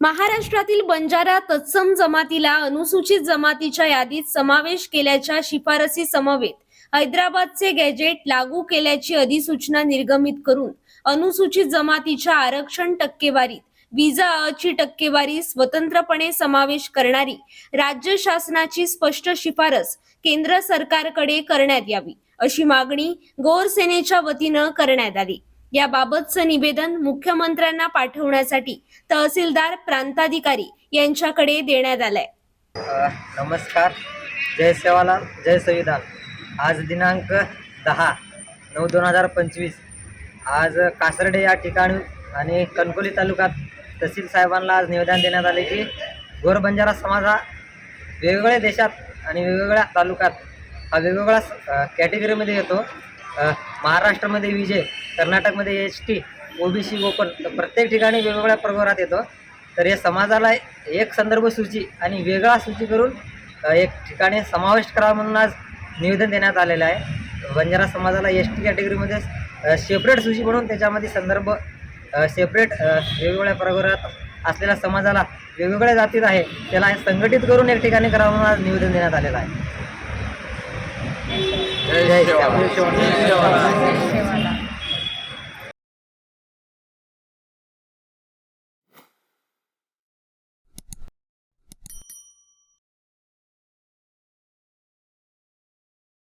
महाराष्ट्रातील बंजारा तत्सम जमातीला अनुसूचित जमातीच्या यादीत समावेश केल्याच्या शिफारसी समवेत हैदराबादचे गॅजेट लागू केल्याची अधिसूचना निर्गमित करून अनुसूचित जमातीच्या आरक्षण टक्केवारीत विजा अची टक्केवारी स्वतंत्रपणे समावेश करणारी राज्य शासनाची स्पष्ट शिफारस केंद्र सरकारकडे करण्यात यावी अशी मागणी गोरसेनेच्या वतीनं करण्यात आली. याबाबतचं निवेदन मुख्यमंत्र्यांना पाठवण्यासाठी तहसीलदार प्रांताधिकारी यांच्याकडे देण्यात आलंय. नमस्कार. जय सेवाला जय संविधान आज दिनांक दहा नऊ दोन हजार पंचवीस. आज कासर्डे या ठिकाणी आणि कणकोली तालुक्यात तहसील साहेबांना आज निवेदन देण्यात आले की गोर बंजारा समाज हा वेगवेगळ्या देशात आणि वेगवेगळ्या तालुक्यात हा वेगवेगळ्या कॅटेगरीमध्ये येतो. महाराष्ट्रामध्ये विजय कर्नाटकमध्ये एस टी ओबीसी ओपन तर प्रत्येक ठिकाणी वेगवेगळ्या प्रकारात येतो. तर हे समाजाला एक संदर्भ सूची आणि वेगळा सूची करून एक ठिकाणी समावेश करावा म्हणून आज निवेदन देण्यात आलेलं आहे. बंजारा समाजाला एस टी कॅटेगरीमध्ये सेपरेट सूची म्हणून त्याच्यामध्ये संदर्भ सेपरेट वेगवेगळ्या प्रकारात असलेल्या समाजाला वेगवेगळ्या जातीत आहे त्याला संघटित करून एक ठिकाणी करावं म्हणून आज निवेदन देण्यात आलेलं आहे. जय सेवा.